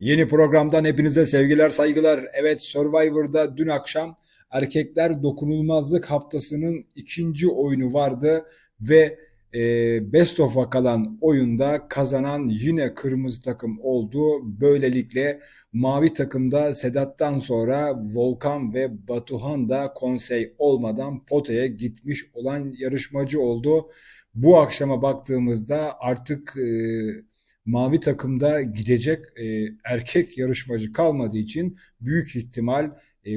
Yeni programdan hepinize sevgiler, saygılar. Evet, Survivor'da dün akşam Erkekler Dokunulmazlık Haftası'nın ikinci oyunu vardı ve e, Best of'a kalan oyunda kazanan yine kırmızı takım oldu. Böylelikle mavi takımda Sedat'tan sonra Volkan ve Batuhan da konsey olmadan potaya gitmiş olan yarışmacı oldu. Bu akşama baktığımızda artık e, mavi takımda gidecek e, erkek yarışmacı kalmadığı için büyük ihtimal e,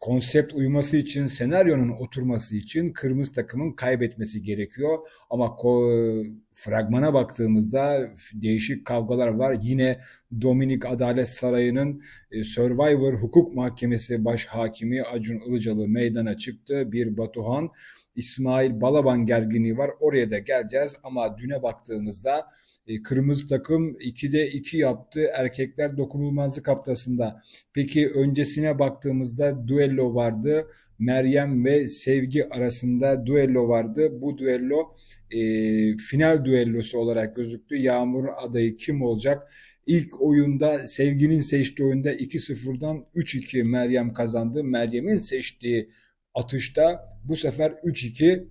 konsept uyması için, senaryonun oturması için kırmızı takımın kaybetmesi gerekiyor. Ama ko- fragmana baktığımızda değişik kavgalar var. Yine Dominik Adalet Sarayı'nın e, Survivor Hukuk Mahkemesi baş hakimi Acun Ilıcalı meydana çıktı. Bir Batuhan, İsmail Balaban gerginliği var. Oraya da geleceğiz ama düne baktığımızda e, kırmızı takım 2'de 2 yaptı erkekler dokunulmazlık haftasında. Peki öncesine baktığımızda duello vardı. Meryem ve Sevgi arasında duello vardı. Bu duello e, final düellosu olarak gözüktü. Yağmur adayı kim olacak? İlk oyunda Sevgi'nin seçtiği oyunda 2-0'dan 3-2 Meryem kazandı. Meryem'in seçtiği atışta bu sefer 3-2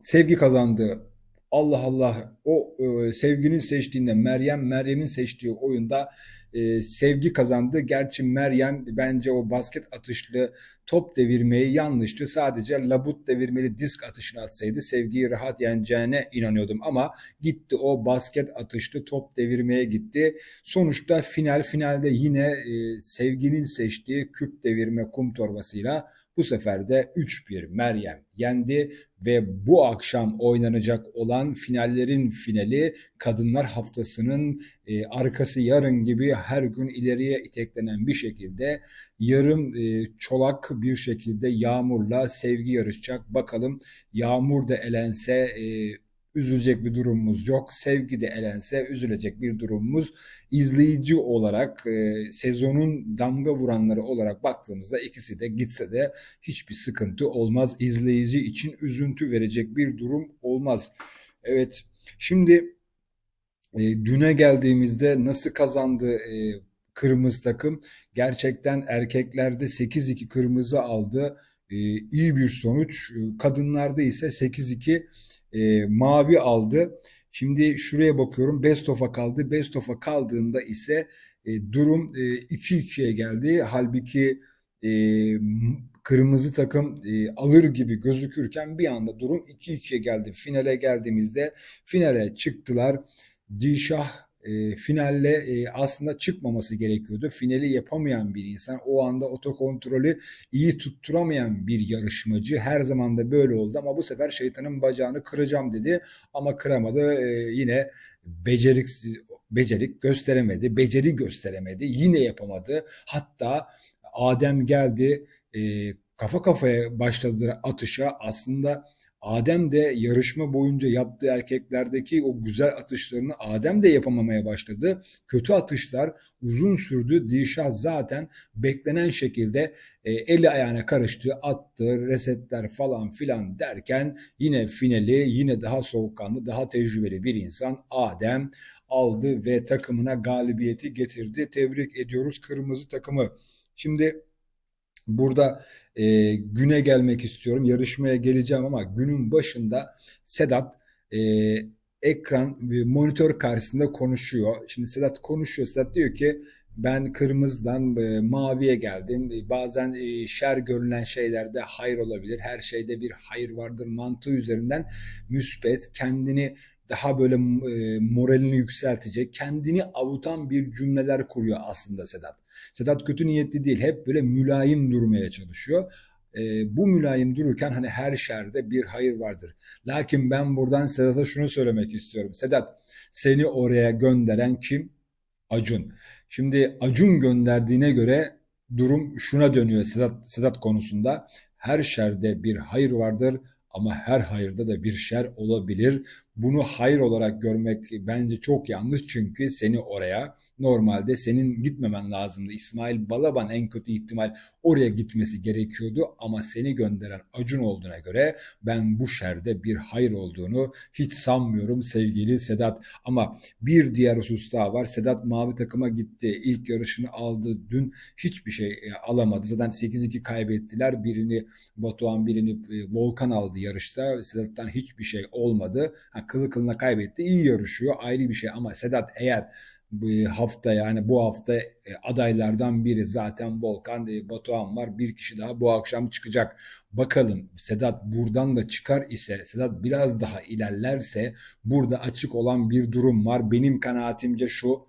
Sevgi kazandı. Allah Allah o e, sevginin seçtiğinde Meryem Meryem'in seçtiği oyunda e, sevgi kazandı. Gerçi Meryem bence o basket atışlı top devirmeyi yanlıştı. Sadece labut devirmeli disk atışını atsaydı sevgiyi rahat yeneceğine inanıyordum. Ama gitti o basket atışlı top devirmeye gitti. Sonuçta final finalde yine e, sevginin seçtiği küp devirme kum torbasıyla bu sefer de 3-1 Meryem yendi ve bu akşam oynanacak olan finallerin finali Kadınlar Haftası'nın e, arkası yarın gibi her gün ileriye iteklenen bir şekilde yarım e, çolak bir şekilde Yağmur'la sevgi yarışacak. Bakalım Yağmur da elense e, üzülecek bir durumumuz yok. Sevgi de elense üzülecek bir durumumuz. İzleyici olarak e, sezonun damga vuranları olarak baktığımızda ikisi de gitse de hiçbir sıkıntı olmaz. İzleyici için üzüntü verecek bir durum olmaz. Evet şimdi e, düne geldiğimizde nasıl kazandı e, kırmızı takım? Gerçekten erkeklerde 8-2 kırmızı aldı. E, iyi bir sonuç. Kadınlarda ise 8-2 e, mavi aldı. Şimdi şuraya bakıyorum. Best of'a kaldı. Best of'a kaldığında ise e, durum e, 2-2'ye geldi. Halbuki e, kırmızı takım e, alır gibi gözükürken bir anda durum 2-2'ye geldi. Finale geldiğimizde finale çıktılar. Dişah e, finalle e, aslında çıkmaması gerekiyordu. Finali yapamayan bir insan, o anda otokontrolü iyi tutturamayan bir yarışmacı. Her zaman da böyle oldu ama bu sefer şeytanın bacağını kıracağım dedi ama kıramadı. E, yine beceriksiz becerik gösteremedi, beceri gösteremedi, yine yapamadı. Hatta Adem geldi, e, kafa kafaya başladı atışa. Aslında Adem de yarışma boyunca yaptığı erkeklerdeki o güzel atışlarını Adem de yapamamaya başladı. Kötü atışlar uzun sürdü. Dişah zaten beklenen şekilde e, eli ayağına karıştı, attı, resetler falan filan derken yine finali yine daha soğukkanlı, daha tecrübeli bir insan Adem aldı ve takımına galibiyeti getirdi. Tebrik ediyoruz kırmızı takımı. Şimdi Burada e, güne gelmek istiyorum. Yarışmaya geleceğim ama günün başında Sedat e, ekran ve monitör karşısında konuşuyor. Şimdi Sedat konuşuyor. Sedat diyor ki ben kırmızıdan e, maviye geldim. E, bazen e, şer görünen şeylerde hayır olabilir. Her şeyde bir hayır vardır mantığı üzerinden müspet, kendini daha böyle e, moralini yükseltecek, kendini avutan bir cümleler kuruyor aslında Sedat. Sedat kötü niyetli değil, hep böyle mülayim durmaya çalışıyor. E, bu mülayim dururken hani her şerde bir hayır vardır. Lakin ben buradan Sedat'a şunu söylemek istiyorum. Sedat, seni oraya gönderen kim? Acun. Şimdi Acun gönderdiğine göre durum şuna dönüyor Sedat, Sedat konusunda. Her şerde bir hayır vardır ama her hayırda da bir şer olabilir. Bunu hayır olarak görmek bence çok yanlış çünkü seni oraya normalde senin gitmemen lazımdı. İsmail Balaban en kötü ihtimal oraya gitmesi gerekiyordu ama seni gönderen Acun olduğuna göre ben bu şerde bir hayır olduğunu hiç sanmıyorum sevgili Sedat. Ama bir diğer husus daha var. Sedat mavi takıma gitti. İlk yarışını aldı. Dün hiçbir şey e, alamadı. Zaten 8-2 kaybettiler. Birini Batuhan birini e, Volkan aldı yarışta. Sedat'tan hiçbir şey olmadı. Ha, kılı kılına kaybetti. İyi yarışıyor. Ayrı bir şey ama Sedat eğer bu hafta yani bu hafta e, adaylardan biri zaten Volkan e, Batuhan var. Bir kişi daha bu akşam çıkacak. Bakalım Sedat buradan da çıkar ise Sedat biraz daha ilerlerse burada açık olan bir durum var. Benim kanaatimce şu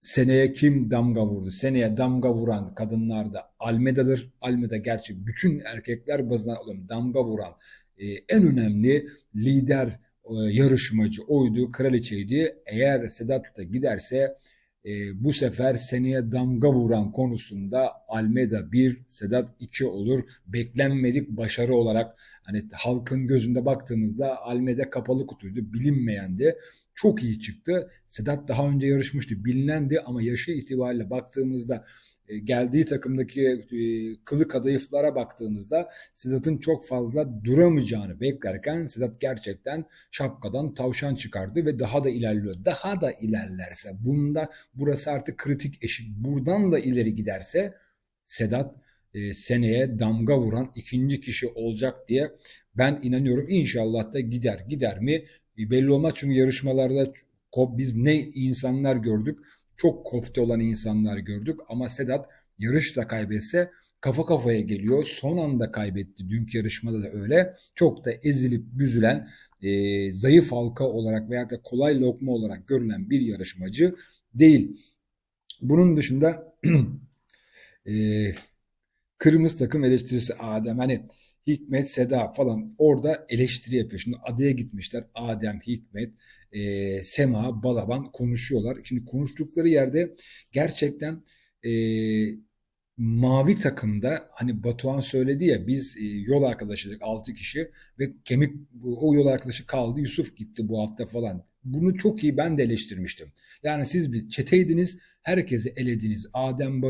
seneye kim damga vurdu? Seneye damga vuran kadınlar da Almeda'dır. Almeda gerçi bütün erkekler alıyorum. Damga vuran e, en önemli lider yarışmacı oydu, kraliçeydi. Eğer Sedat da giderse e, bu sefer seneye damga vuran konusunda Almeda 1, Sedat 2 olur. Beklenmedik başarı olarak hani halkın gözünde baktığımızda Almeda kapalı kutuydu, bilinmeyendi. Çok iyi çıktı. Sedat daha önce yarışmıştı, bilinendi ama yaşı itibariyle baktığımızda e, geldiği takımdaki e, kılı kadayıflara baktığımızda Sedat'ın çok fazla duramayacağını beklerken Sedat gerçekten şapkadan tavşan çıkardı ve daha da ilerliyor. Daha da ilerlerse bunda burası artık kritik eşik. Buradan da ileri giderse Sedat e, seneye damga vuran ikinci kişi olacak diye ben inanıyorum. İnşallah da gider. Gider mi? Belli olmaz çünkü yarışmalarda biz ne insanlar gördük çok kofte olan insanlar gördük ama Sedat yarışta kaybetse kafa kafaya geliyor. Son anda kaybetti. Dünkü yarışmada da öyle. Çok da ezilip büzülen, e, zayıf halka olarak veya da kolay lokma olarak görülen bir yarışmacı değil. Bunun dışında e, kırmızı takım eleştirisi Adem. Hani Hikmet, Seda falan orada eleştiri yapıyor. Şimdi adaya gitmişler. Adem, Hikmet, e, Sema, Balaban konuşuyorlar. Şimdi konuştukları yerde gerçekten e, mavi takımda hani Batuhan söyledi ya biz e, yol arkadaşıydık 6 kişi ve kemik o yol arkadaşı kaldı Yusuf gitti bu hafta falan. Bunu çok iyi ben de eleştirmiştim. Yani siz bir çeteydiniz herkesi elediniz. Adem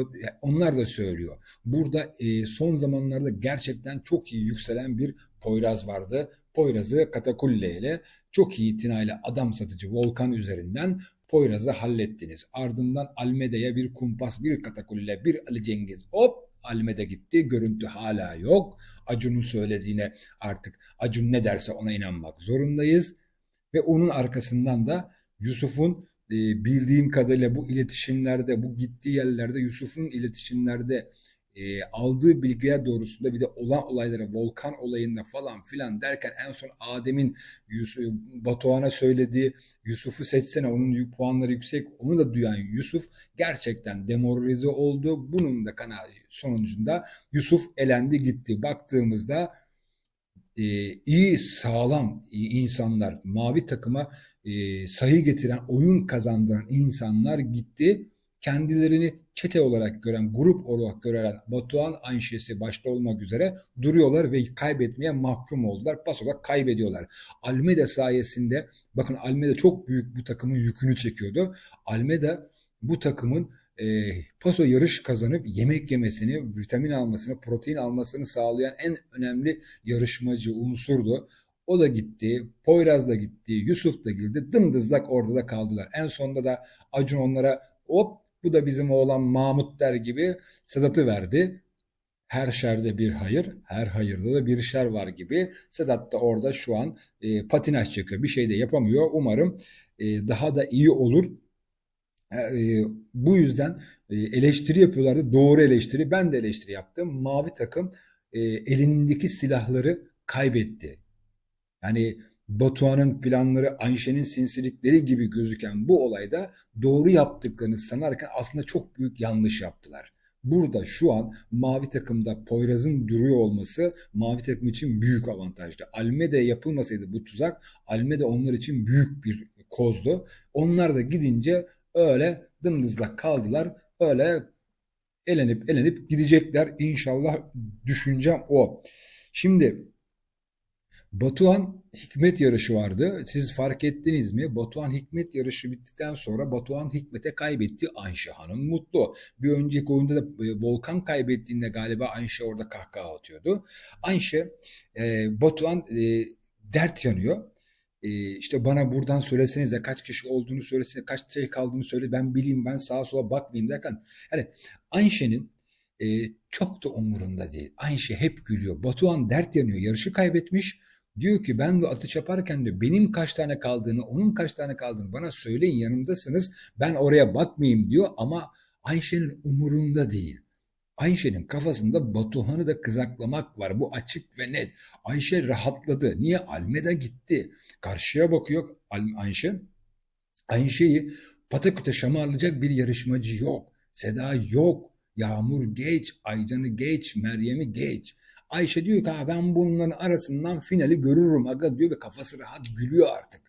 onlar da söylüyor. Burada e, son zamanlarda gerçekten çok iyi yükselen bir Poyraz vardı. Poyraz'ı Katakulle ile çok iyi itinayla adam satıcı Volkan üzerinden Poyraz'ı hallettiniz. Ardından Almeda'ya bir kumpas, bir katakulle, bir Ali Cengiz. Hop Almeda gitti. Görüntü hala yok. Acun'un söylediğine artık Acun ne derse ona inanmak zorundayız. Ve onun arkasından da Yusuf'un e, bildiğim kadarıyla bu iletişimlerde, bu gittiği yerlerde Yusuf'un iletişimlerde e, aldığı bilgiler doğrusunda bir de olan olaylara volkan olayında falan filan derken en son Adem'in Yusuf, Batuhan'a söylediği Yusuf'u seçsene onun puanları yüksek onu da duyan Yusuf gerçekten demoralize oldu. Bunun da kanaat sonucunda Yusuf elendi gitti. Baktığımızda e, iyi sağlam iyi insanlar mavi takıma e, sayı getiren oyun kazandıran insanlar gitti kendilerini çete olarak gören, grup olarak gören Batuhan Anşesi başta olmak üzere duruyorlar ve kaybetmeye mahkum oldular. Pas olarak kaybediyorlar. Almeda sayesinde bakın Almeda çok büyük bu takımın yükünü çekiyordu. Almeda bu takımın e, paso yarış kazanıp yemek yemesini, vitamin almasını, protein almasını sağlayan en önemli yarışmacı unsurdu. O da gitti, Poyraz da gitti, Yusuf da girdi. Dımdızlak orada da kaldılar. En sonunda da Acun onlara hop bu da bizim oğlan Mahmut der gibi Sedat'ı verdi. Her şerde bir hayır, her hayırda da bir şer var gibi. Sedat da orada şu an e, patinaj çekiyor. Bir şey de yapamıyor. Umarım e, daha da iyi olur. E, e, bu yüzden e, eleştiri yapıyorlardı. Doğru eleştiri. Ben de eleştiri yaptım. Mavi takım e, elindeki silahları kaybetti. Yani Batuhan'ın planları, Ayşe'nin sinsilikleri gibi gözüken bu olayda doğru yaptıklarını sanarken aslında çok büyük yanlış yaptılar. Burada şu an mavi takımda Poyraz'ın duruyor olması mavi takım için büyük avantajlı. Almeda yapılmasaydı bu tuzak Almeda onlar için büyük bir kozdu. Onlar da gidince öyle dımdızlak kaldılar. Öyle elenip elenip gidecekler. İnşallah düşüncem o. Şimdi Batuhan Hikmet yarışı vardı. Siz fark ettiniz mi? Batuhan Hikmet yarışı bittikten sonra Batuhan Hikmet'e kaybetti. Ayşe Hanım mutlu. Bir önceki oyunda da e, Volkan kaybettiğinde galiba Ayşe orada kahkaha atıyordu. Ayşe e, Batuhan e, dert yanıyor. E, işte bana buradan söylesenize kaç kişi olduğunu söylesene kaç şey kaldığını söyle ben bileyim ben sağa sola bakmayayım derken yani Ayşe'nin e, çok da umurunda değil. Ayşe hep gülüyor. Batuhan dert yanıyor. Yarışı kaybetmiş. Diyor ki ben bu atış yaparken de benim kaç tane kaldığını, onun kaç tane kaldığını bana söyleyin yanımdasınız. Ben oraya bakmayayım diyor ama Ayşe'nin umurunda değil. Ayşe'nin kafasında Batuhan'ı da kızaklamak var. Bu açık ve net. Ayşe rahatladı. Niye? Almeda gitti. Karşıya bakıyor Ayşe. Ayşe'yi pataküte şamarlayacak bir yarışmacı yok. Seda yok. Yağmur geç, Aycan'ı geç, Meryem'i geç. Ayşe diyor ki ben bunların arasından finali görürüm aga diyor ve kafası rahat gülüyor artık.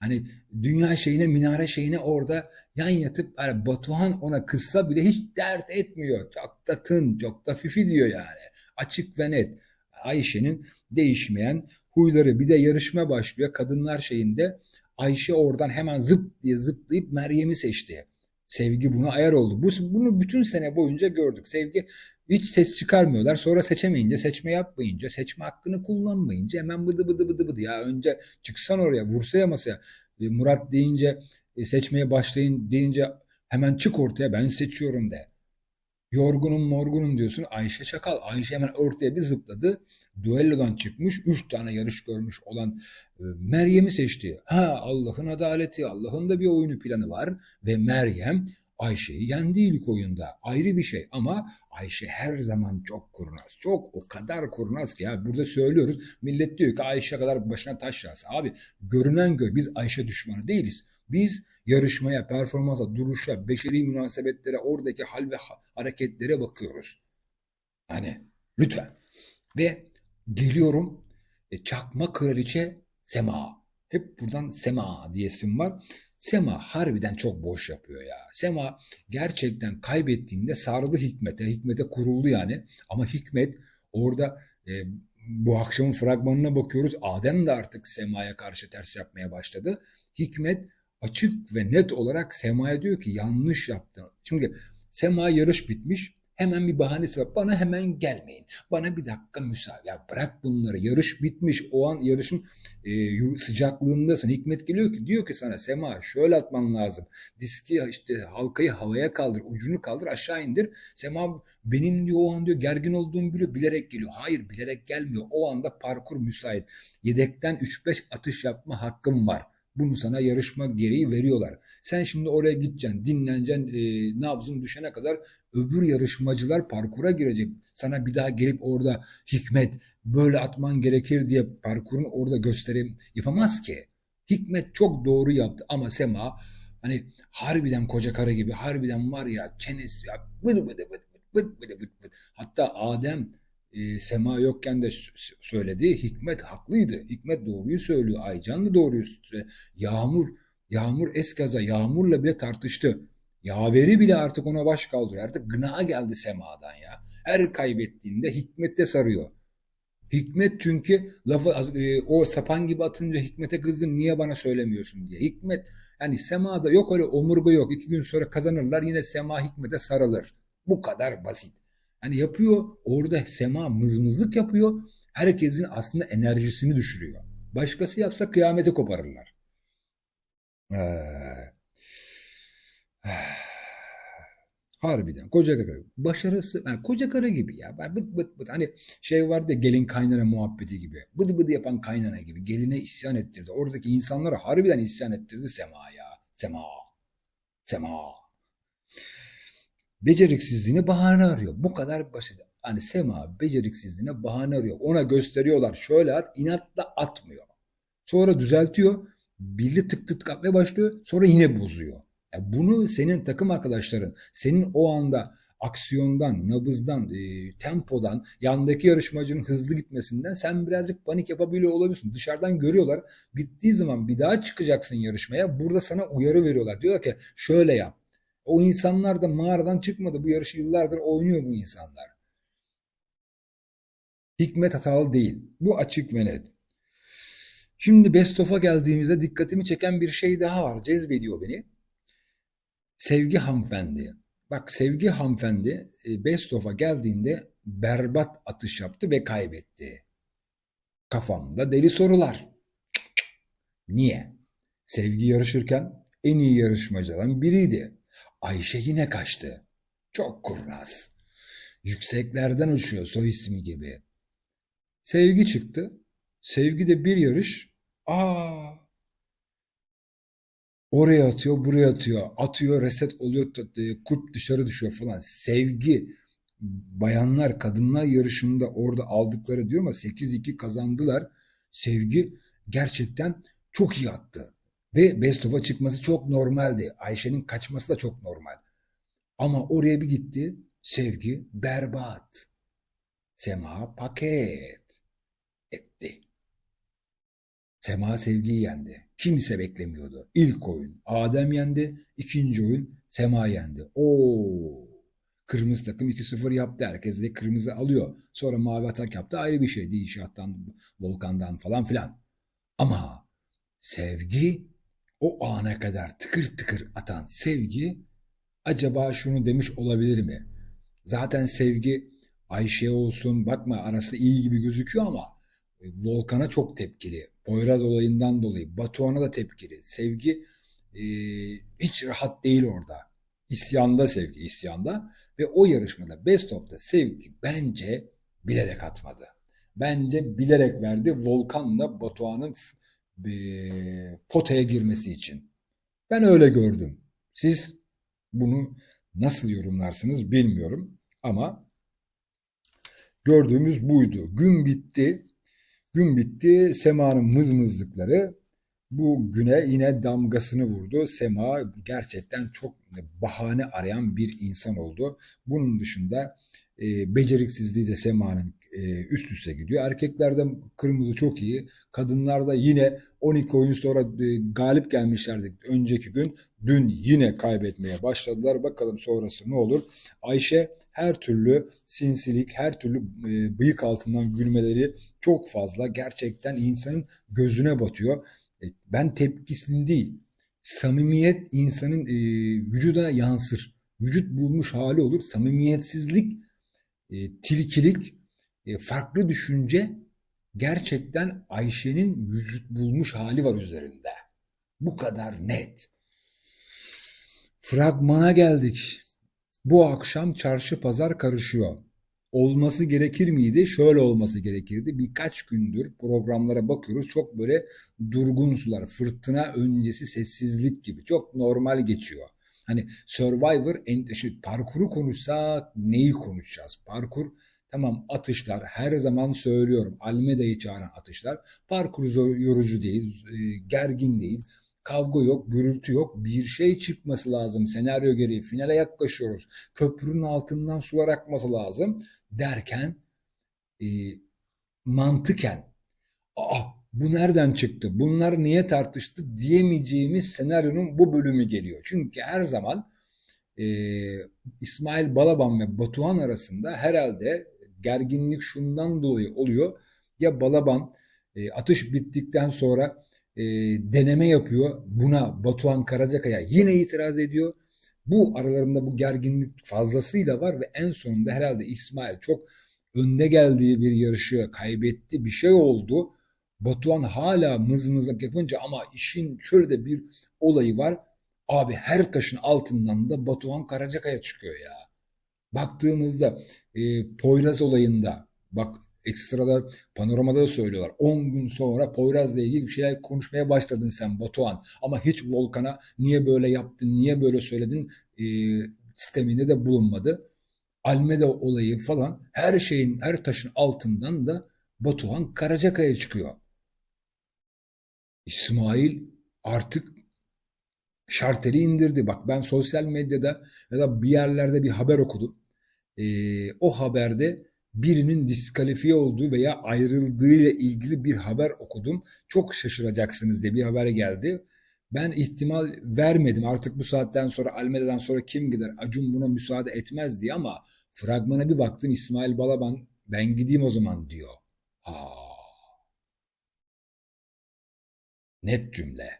Hani dünya şeyine, minare şeyine orada yan yatıp yani Batuhan ona kızsa bile hiç dert etmiyor. Çok da tın, çok da fifi diyor yani. Açık ve net. Ayşe'nin değişmeyen huyları. Bir de yarışma başlıyor. Kadınlar şeyinde Ayşe oradan hemen zıp diye zıplayıp Meryem'i seçti. Sevgi buna ayar oldu. Bu, bunu bütün sene boyunca gördük. Sevgi hiç ses çıkarmıyorlar. Sonra seçemeyince, seçme yapmayınca, seçme hakkını kullanmayınca hemen bıdı bıdı bıdı bıdı. Ya önce çıksan oraya, vursaya masaya. E, Murat deyince, e, seçmeye başlayın deyince hemen çık ortaya ben seçiyorum de. Yorgunum morgunum diyorsun. Ayşe Çakal. Ayşe hemen ortaya bir zıpladı. Duellodan çıkmış. Üç tane yarış görmüş olan e, Meryem'i seçti. Ha Allah'ın adaleti. Allah'ın da bir oyunu planı var. Ve Meryem Ayşe'yi yendi ilk oyunda. Ayrı bir şey ama Ayşe her zaman çok kurnaz. Çok o kadar kurnaz ki ya burada söylüyoruz. Millet diyor ki Ayşe kadar başına taş yağsa. Abi görünen göre biz Ayşe düşmanı değiliz. Biz yarışmaya, performansa, duruşa, beşeri münasebetlere, oradaki hal ve hareketlere bakıyoruz. Hani lütfen. Ve geliyorum e, çakma kraliçe Sema. Hep buradan Sema diyesim var. Sema harbiden çok boş yapıyor ya. Sema gerçekten kaybettiğinde sarıldı Hikmet'e. Hikmet'e kuruldu yani. Ama Hikmet orada e, bu akşamın fragmanına bakıyoruz. Adem de artık Sema'ya karşı ters yapmaya başladı. Hikmet açık ve net olarak Sema'ya diyor ki yanlış yaptın. Çünkü Sema yarış bitmiş. Hemen bir bahanesi var. Bana hemen gelmeyin. Bana bir dakika müsaade. Ya bırak bunları. Yarış bitmiş. O an yarışın e, sıcaklığındasın. Hikmet geliyor ki diyor ki sana Sema şöyle atman lazım. Diski işte halkayı havaya kaldır. Ucunu kaldır aşağı indir. Sema benim diyor o an diyor gergin olduğumu biliyor. Bilerek geliyor. Hayır bilerek gelmiyor. O anda parkur müsait. Yedekten 3-5 atış yapma hakkım var. Bunu sana yarışma gereği veriyorlar. Sen şimdi oraya gideceksin, dinleneceksin, e, nabzın düşene kadar öbür yarışmacılar parkura girecek. Sana bir daha gelip orada Hikmet böyle atman gerekir diye parkurun orada gösterim yapamaz ki. Hikmet çok doğru yaptı ama Sema hani harbiden koca karı gibi harbiden var ya çenesi ya bıdı bıdı bıdı bıdı bıdı bıdı bıdı. Hatta Adem e, Sema yokken de söyledi. Hikmet haklıydı. Hikmet doğruyu söylüyor. Aycan da doğruyu söylüyor. Yağmur, Yağmur eskaza Yağmur'la bile tartıştı. Yaveri bile artık ona baş kaldırıyor. Artık gına geldi Sema'dan ya. Her kaybettiğinde Hikmet'te sarıyor. Hikmet çünkü lafı e, o sapan gibi atınca Hikmet'e kızdın niye bana söylemiyorsun diye. Hikmet yani Sema'da yok öyle omurga yok. İki gün sonra kazanırlar yine Sema Hikmet'e sarılır. Bu kadar basit. Hani yapıyor orada Sema mızmızlık yapıyor. Herkesin aslında enerjisini düşürüyor. Başkası yapsa kıyameti koparırlar. Ee, Harbiden koca karı. Başarısı yani koca karı gibi ya. Bıt bıt bıt. Hani şey vardı ya gelin kaynana muhabbeti gibi. Bıdı bıdı yapan kaynana gibi. Geline isyan ettirdi. Oradaki insanlara harbiden isyan ettirdi Sema ya. Sema. Sema. Beceriksizliğine bahane arıyor. Bu kadar basit. Hani Sema beceriksizliğine bahane arıyor. Ona gösteriyorlar. Şöyle at, inatla atmıyor. Sonra düzeltiyor. Bildi tık tık atmaya başlıyor. Sonra yine bozuyor. Yani bunu senin takım arkadaşların, senin o anda aksiyondan, nabızdan, e, tempodan, yandaki yarışmacının hızlı gitmesinden sen birazcık panik yapabiliyor olabilirsin. Dışarıdan görüyorlar. Bittiği zaman bir daha çıkacaksın yarışmaya. Burada sana uyarı veriyorlar. Diyorlar ki şöyle yap. O insanlar da mağaradan çıkmadı. Bu yarışı yıllardır oynuyor bu insanlar. Hikmet hatalı değil. Bu açık ve net. Şimdi Best of'a geldiğimizde dikkatimi çeken bir şey daha var. Cezbediyor beni. Sevgi hanımefendi. Bak Sevgi hanımefendi e, Best of'a geldiğinde berbat atış yaptı ve kaybetti. Kafamda deli sorular. Niye? Sevgi yarışırken en iyi yarışmacıların biriydi. Ayşe yine kaçtı. Çok kurnaz. Yükseklerden uçuyor soy ismi gibi. Sevgi çıktı. Sevgi de bir yarış. Aa, oraya atıyor, buraya atıyor. Atıyor, reset oluyor, kurt dışarı düşüyor falan. Sevgi bayanlar, kadınlar yarışında orada aldıkları diyor ama 8-2 kazandılar. Sevgi gerçekten çok iyi attı. Ve Best of'a çıkması çok normaldi. Ayşe'nin kaçması da çok normal. Ama oraya bir gitti. Sevgi berbat. Sema paket etti. Sema Sevgi'yi yendi. Kimse beklemiyordu. İlk oyun Adem yendi. ikinci oyun Sema yendi. Oo. Kırmızı takım 2-0 yaptı. Herkes de kırmızı alıyor. Sonra mavi atak yaptı. Ayrı bir şey. Dişattan, Volkan'dan falan filan. Ama Sevgi o ana kadar tıkır tıkır atan Sevgi acaba şunu demiş olabilir mi? Zaten Sevgi Ayşe olsun bakma arası iyi gibi gözüküyor ama Volkan'a çok tepkili. Poyraz olayından dolayı Batuhan'a da tepkili. Sevgi e, hiç rahat değil orada. İsyanda Sevgi isyanda ve o yarışmada Best of'ta Sevgi bence bilerek atmadı. Bence bilerek verdi Volkan'la Batuhan'ın e, potaya girmesi için. Ben öyle gördüm. Siz bunu nasıl yorumlarsınız bilmiyorum ama gördüğümüz buydu. Gün bitti. Gün bitti. Sema'nın mızmızlıkları bu güne yine damgasını vurdu. Sema gerçekten çok bahane arayan bir insan oldu. Bunun dışında e, beceriksizliği de Sema'nın e, üst üste gidiyor. Erkeklerde kırmızı çok iyi. Kadınlarda yine 12 oyun sonra e, galip gelmişlerdi önceki gün. Dün yine kaybetmeye başladılar. Bakalım sonrası ne olur. Ayşe her türlü sinsilik, her türlü e, bıyık altından gülmeleri çok fazla. Gerçekten insanın gözüne batıyor. E, ben tepkisizim değil. Samimiyet insanın vücuduna yansır. Vücut bulmuş hali olur. Samimiyetsizlik, e, tilkilik, farklı düşünce gerçekten Ayşe'nin vücut bulmuş hali var üzerinde. Bu kadar net. Fragmana geldik. Bu akşam çarşı pazar karışıyor. Olması gerekir miydi? Şöyle olması gerekirdi. Birkaç gündür programlara bakıyoruz. Çok böyle durgun sular, fırtına öncesi sessizlik gibi. Çok normal geçiyor. Hani Survivor, en, şimdi parkuru konuşsak neyi konuşacağız? Parkur tamam atışlar her zaman söylüyorum. Almeda'yı çağıran atışlar. Parkur yorucu değil, e, gergin değil. Kavga yok, gürültü yok. Bir şey çıkması lazım. Senaryo gereği finale yaklaşıyoruz. Köprünün altından sular akması lazım derken e, mantıken Aa, bu nereden çıktı? Bunlar niye tartıştı diyemeyeceğimiz senaryonun bu bölümü geliyor. Çünkü her zaman e, İsmail Balaban ve Batuhan arasında herhalde gerginlik şundan dolayı oluyor. Ya Balaban e, atış bittikten sonra e, deneme yapıyor. Buna Batuhan Karacakaya yine itiraz ediyor. Bu aralarında bu gerginlik fazlasıyla var ve en sonunda herhalde İsmail çok önde geldiği bir yarışı kaybetti. Bir şey oldu. Batuhan hala mızmızlık yapınca ama işin şöyle de bir olayı var. Abi her taşın altından da Batuhan Karacakaya çıkıyor ya. Baktığımızda e, Poyraz olayında bak ekstrada panoramada da söylüyorlar. 10 gün sonra Poyraz'la ilgili bir şeyler konuşmaya başladın sen Batuhan. Ama hiç Volkan'a niye böyle yaptın, niye böyle söyledin e, sisteminde de bulunmadı. Almeda olayı falan her şeyin, her taşın altından da Batuhan Karacakaya çıkıyor. İsmail artık şarteli indirdi. Bak ben sosyal medyada ya da bir yerlerde bir haber okudum. Ee, o haberde birinin diskalifiye olduğu veya ayrıldığı ile ilgili bir haber okudum. Çok şaşıracaksınız diye bir haber geldi. Ben ihtimal vermedim. Artık bu saatten sonra Almeda'dan sonra kim gider? Acun buna müsaade etmez diye ama fragmana bir baktım İsmail Balaban ben gideyim o zaman diyor. Ha. Net cümle.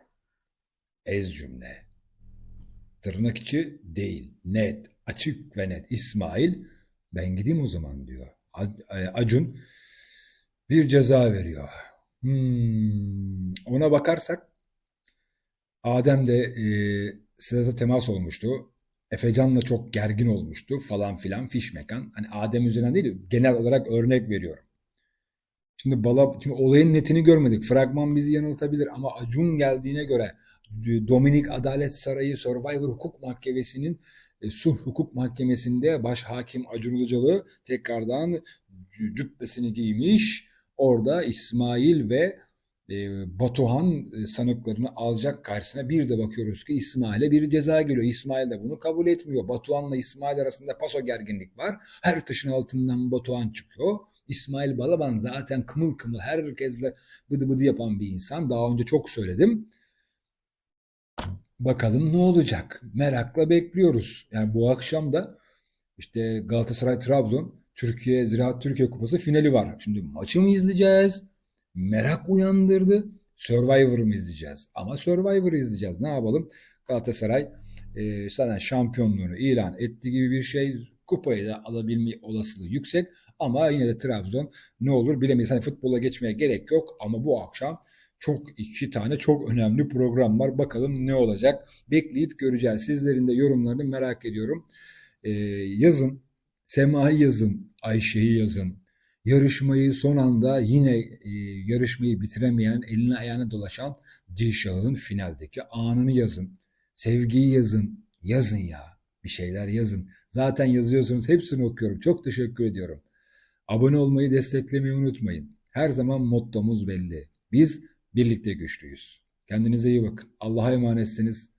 Ez cümle. Tırnak içi değil. Net. Açık ve net. İsmail ben gideyim o zaman diyor. E, Acun bir ceza veriyor. Hmm, ona bakarsak Adem de e, Sedat'a temas olmuştu. Efecan'la çok gergin olmuştu falan filan fişmekan. Hani Adem üzerinden değil genel olarak örnek veriyorum. Şimdi Bala, şimdi olayın netini görmedik. Fragman bizi yanıltabilir ama Acun geldiğine göre Dominik Adalet Sarayı Survivor Hukuk Mahkemesi'nin e, Sulh Hukuk Mahkemesi'nde baş hakim Acun Ilıcalı tekrardan cübbesini giymiş. Orada İsmail ve e, Batuhan e, sanıklarını alacak karşısına bir de bakıyoruz ki İsmail'e bir ceza geliyor. İsmail de bunu kabul etmiyor. Batuhan'la İsmail arasında paso gerginlik var. Her taşın altından Batuhan çıkıyor. İsmail Balaban zaten kımıl kımıl herkesle bıdı bıdı yapan bir insan. Daha önce çok söyledim. Bakalım ne olacak? Merakla bekliyoruz. Yani bu akşam da işte Galatasaray Trabzon Türkiye Ziraat Türkiye Kupası finali var. Şimdi maçı mı izleyeceğiz? Merak uyandırdı. Survivor mı izleyeceğiz? Ama Survivor izleyeceğiz. Ne yapalım? Galatasaray e, zaten şampiyonluğunu ilan ettiği gibi bir şey. Kupayı da alabilme olasılığı yüksek. Ama yine de Trabzon ne olur bilemeyiz. Hani futbola geçmeye gerek yok. Ama bu akşam çok iki tane çok önemli program var. Bakalım ne olacak? Bekleyip göreceğiz. Sizlerin de yorumlarını merak ediyorum. Ee, yazın. Sema'yı yazın. Ayşe'yi yazın. Yarışmayı son anda yine e, yarışmayı bitiremeyen, eline ayağına dolaşan Dilşah'ın finaldeki anını yazın. Sevgiyi yazın. Yazın ya. Bir şeyler yazın. Zaten yazıyorsunuz. Hepsini okuyorum. Çok teşekkür ediyorum. Abone olmayı, desteklemeyi unutmayın. Her zaman mottomuz belli. Biz birlikte güçlüyüz. Kendinize iyi bakın. Allah'a emanetsiniz.